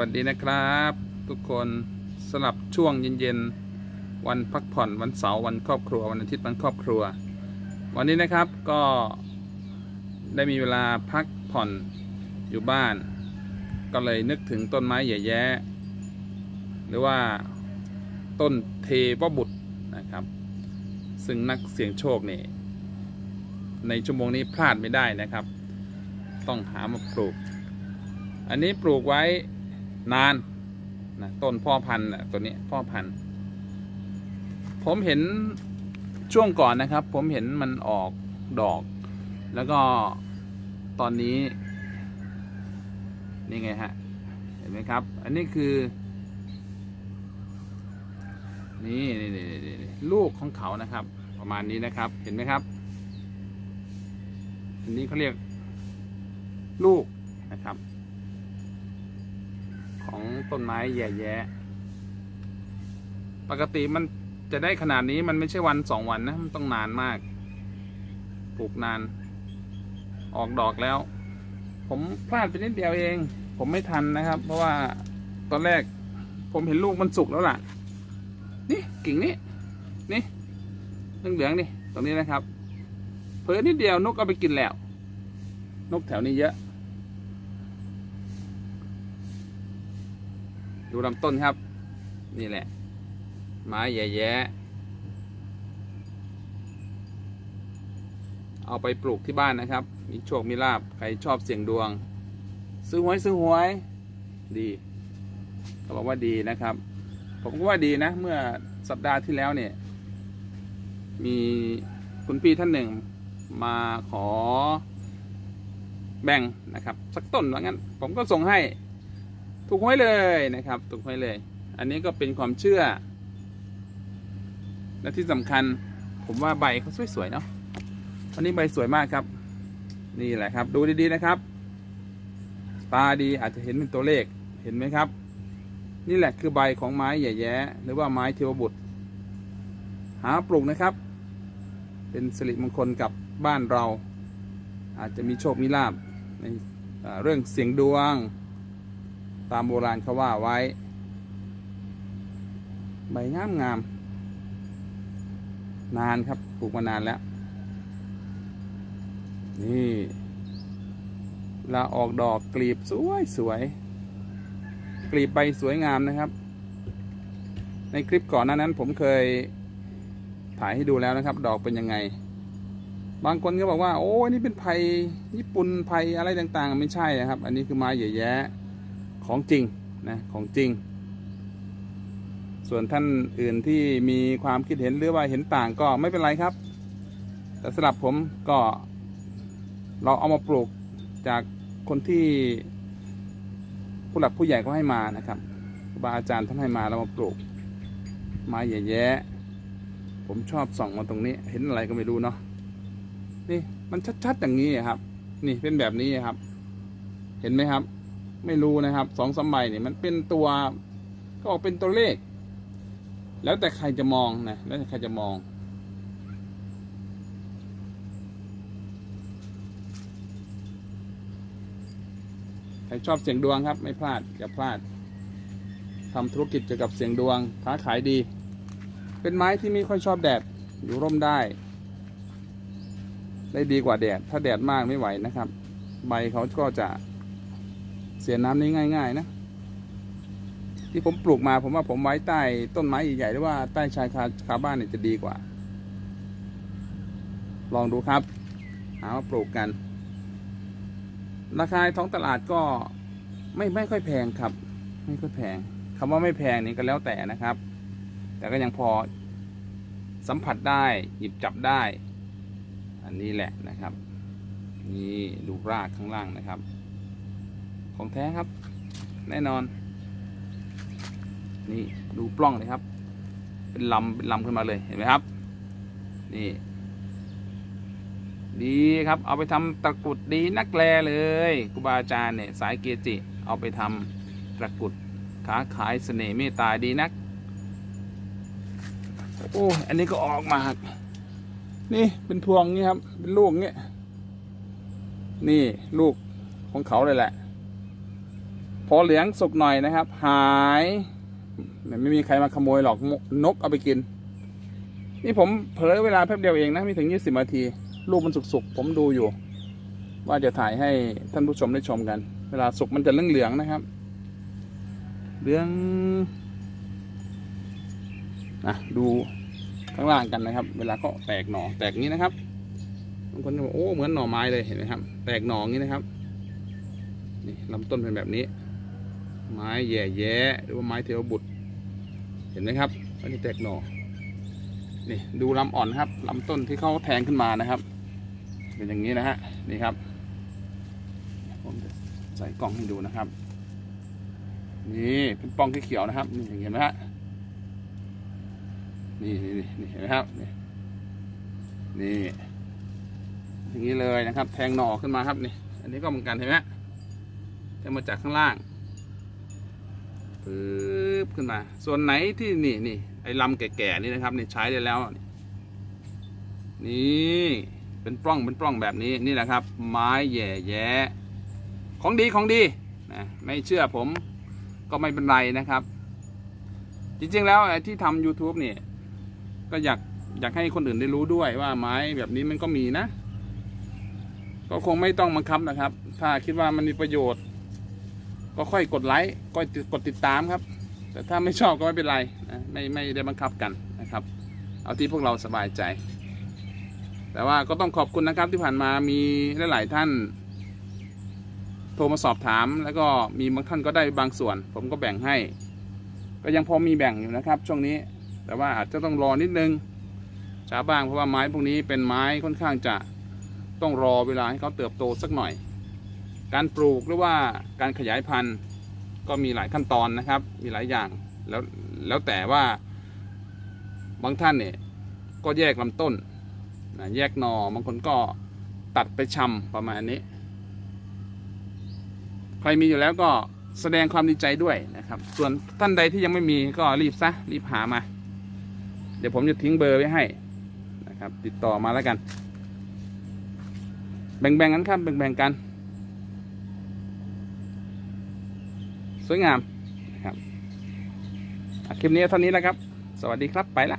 วัสดีนะครับ ทุกคนสลับช่วงเย็นๆ วันพักผ่อนวันเสาร์วันครอบครัว วันอาทิตย์วันครอบครัว วันนี้นะครับก็ได้มีเวลาพักผ่อนอยู่บ้าน ก็เลยนึกถึงต้นไม้ใหญ่แย้หรือว่าต้นเทวบุตรนะครับ ซึ่งนักเสี่ยงโชคนี่ในชั่วโมงนี้พลาดไม่ได้นะครับ ต้องหามาปลูก อันนี้ปลูกไว้ นานนะต้นพ่อพันธุ์น่ะตัวนี้พ่อพันธุ์ผมเห็นช่วงก่อนนะครับ ผมเห็นมันออกดอก แล้วก็ตอนนี้ นี่ไงฮะ เห็นไหมครับ อันนี้คือ นี่นี่นี่นี่ลูกของเขานะครับ ประมาณนี้นะครับ เห็นไหมครับ อันนี้เขาเรียกลูกนะครับ ของต้นไม้แย่แย่ปกติมันจะได้ขนาดนี้มันไม่ใช่วันสองวันนะ มันต้องนานมาก ปลูกนาน ออกดอกแล้ว ผมพลาดไปนิดเดียวเอง ผมไม่ทันนะครับ เพราะว่าตอนแรก ผมเห็นลูกมันสุกแล้วล่ะ นี่กิ่งนี้ นี่เหลืองๆนี่ ตรงนี้นะครับเพิ่นิดเดียวนกเอาไปกินแล้ว นกแถวนี้เยอะ ดูลำต้นครับ นี่แหละ ไม้แย่ๆเอาไปปลูกที่บ้านนะครับ มีโชคมีลาบใครชอบเสี่ยงดวง ซื้อหวยซื้อหวย ดีเขาบอกว่าดีนะครับ ผมก็ว่าดีนะ เมื่อสัปดาห์ที่แล้วเนี่ย มีคุณพี่ท่านหนึ่งมาขอแบ่งนะครับ สักต้นว่างั้น ผมก็ส่งให้ ถูกหวยเลยนะครับ ถูกหวยเลย อันนี้ก็เป็นความเชื่อ และที่สำคัญผมว่าใบเขาสวยๆเนาะอันนี้ใบสวยมากครับ นี่แหละครับ ดูดีๆนะครับ ตาดีอาจจะเห็นเป็นตัวเลขเห็นไหมครับ นี่แหละคือใบของไม้ใหญ่แย้หรือว่าไม้เทวบุตร หาปลูกนะครับ เป็นสิริมงคลกับบ้านเรา อาจจะมีโชคมีลาบในเรื่องเสียงดวง ตามโบราณเขาว่าไว้ ใบงามงามนานครับปลูกมานานแล้ว นี่ลาออกดอกกลีบสวยสวย กลีบใบสวยงามนะครับ ในคลิปก่อนหน้านั้น ผมเคยถ่ายให้ดูแล้วนะครับ ดอกเป็นยังไง บางคนก็บอกว่า โอ้นี่เป็นไผ่ญี่ปุ่นไผ่อะไรต่างๆ ไม่ใช่นะครับ อันนี้คือไม้ใหญ่แย้ ของจริงนะของจริง ส่วนท่านอื่นที่มีความคิดเห็นหรือว่าเห็นต่างก็ไม่เป็นไรครับ แต่สำหรับผมก็เราเอามาปลูกจากคนที่ผู้หลักผู้ใหญ่ก็ให้มานะครับครูบาอาจารย์ท่านให้มาเรามาปลูกไม้ใหญ่แย้ผมชอบส่องมาตรงนี้ เห็นอะไรก็ไม่รู้เนาะนี่มันชัดๆอย่างนี้ครับ นี่เป็นแบบนี้ครับ เห็นไหมครับ ไม่รู้นะครับสองสมใบเนี่ยมันเป็นตัวก็ออกเป็นตัวเลข แล้วแต่ใครจะมองนะแล้วแต่ใครจะมอง ใครชอบเสียงดวงครับ ไม่พลาดอย่าพลาดทำธุรกิจเกี่ยวกับเสียงดวงค้าขายดี เป็นไม้ที่ไม่ค่อยชอบแดดอยู่ร่มได้ ได้ดีกว่าแดด ถ้าแดดมากไม่ไหวนะครับ ใบเขาก็จะ สียน้ำได้ง่าย ๆ นะ ที่ผมปลูกมาผมว่าผมไว้ใต้ต้นไม้ใหญ่ๆหรือว่าใต้ชายคาคาบ้านเนี่ยจะดีกว่า ลองดูครับ หามาปลูกกัน ราคาท้องตลาดก็ไม่ไม่ค่อยแพงครับ ไม่ค่อยแพงคำว่าไม่แพงนี่ก็แล้วแต่นะครับ แต่ก็ยังพอสัมผัสได้หยิบจับได้ อันนี้แหละนะครับ นี่ดูรากข้างล่างนะครับ ของแท้ครับ แน่นอน นี่ดูปล้องเลยครับ เป็นลำเป็นลำขึ้นมาเลยเห็นไหมครับ นี่ดีครับ เอาไปทำตะกรุดดีนักแลเลยครูบาอาจารย์เนี่ยสายเกจิ เอาไปทำตะกรุดค้าขายเสน่ห์เมตตาดีนัก โอ้ อันนี้ก็ออกมาครับนี่เป็นพวงนี่ครับ เป็นลูกเงี้ย นี่ลูกของเขาเลยแหละ พอเหลืองสุกหน่อยนะครับ หายไม่มีใครมาขโมยหรอกนกเอาไปกิน นี่ผมเผลอเวลาแป๊บเดียวเองนะไม่ถึงยี่สิบนาทีรูปมันสุกๆผมดูอยู่ ว่าจะถ่ายให้ท่านผู้ชมได้ชมกัน เวลาสุกมันจะเหลืองๆนะครับเหลืองนะดูข้างล่างกันนะครับ เวลาเขาแตกหน่อแตกนี้นะครับบางคนก็บอกโอ้เหมือนหน่อไม้เลยเห็นไหมครับ แตกหน่ออย่างนี้นะครับนี่ลำต้นเป็นแบบนี้ ไม้แย่แย่หรือว่าไม้เทวบุตร เห็นไหมครับอันนี้แตกหน่อนี่ดูลำอ่อนครับลำต้นที่เขาแทงขึ้นมานะครับ เป็นอย่างนี้นะฮะนี่ครับผมจะใส่กล้องให้ดูนะครับ นี่เป็นป้องที่เขียวนะครับนี่เห็นไหมฮะนี่นี่นี่นี่เห็นไหมครับนี่นี่อย่างนี้เลยนะครับ แทงหน่อขึ้นมาครับนี่ อันนี้ก็เหมือนกันเห็นไหมแทงมาจากข้างล่าง ปึ๊บขึ้นมา ส่วนไหนที่นี่นี่ไอ้ลำแก่ๆนี่นะครับนี่ใช้ได้แล้ว นี่เป็นปล้องเป็นปล้องแบบนี้นี่แหละครับ ไม้แย่แย่ของดีของดีนะไม่เชื่อผมก็ไม่เป็นไรนะครับ จริงๆแล้วไอ้ที่ทำ YouTube นี่ยก็อยากอยากให้คนอื่นได้รู้ด้วยว่าไม้แบบนี้มันก็มีนะ ก็คงไม่ต้องบังคับนะครับ ถ้าคิดว่ามันมีประโยชน์ ก็ค่อยกดไลค์ก็กดติดตามครับ แต่ถ้าไม่ชอบก็ไม่เป็นไรนะไม่ไม่ได้บังคับกันนะครับ เอาที่พวกเราสบายใจ แต่ว่าก็ต้องขอบคุณนะครับที่ผ่านมามีหลาย ๆ ท่าน โทรมาสอบถาม แล้วก็มีบางท่านก็ได้บางส่วน ผมก็แบ่งให้ ก็ยังพอมีแบ่งอยู่นะครับ ช่วงนี้ แต่ว่าอาจจะต้องรอนิดนึงช้าบ้างเพราะว่าไม้พวกนี้เป็นไม้ค่อนข้างจะต้องรอเวลาให้เขาเติบโตสักหน่อย การปลูกหรือว่าการขยายพันธุ์ก็มีหลายขั้นตอนนะครับ มีหลายอย่างแล้วแล้วแต่ว่าบางท่านเนี่ยก็แยกลำต้นนะแยกหนอบางคนก็ตัดไปชำประมาณนี้ ใครมีอยู่แล้วก็แสดงความดีใจด้วยนะครับ ส่วนท่านใดที่ยังไม่มีก็รีบซะรีบหามา เดี๋ยวผมจะทิ้งเบอร์ไว้ให้นะครับ ติดต่อมาแล้วกัน แบ่งๆกันครับแบ่งๆกัน สวยงามนะครับคลิปนี้เท่านี้แล้วครับ สวัสดีครับไปละ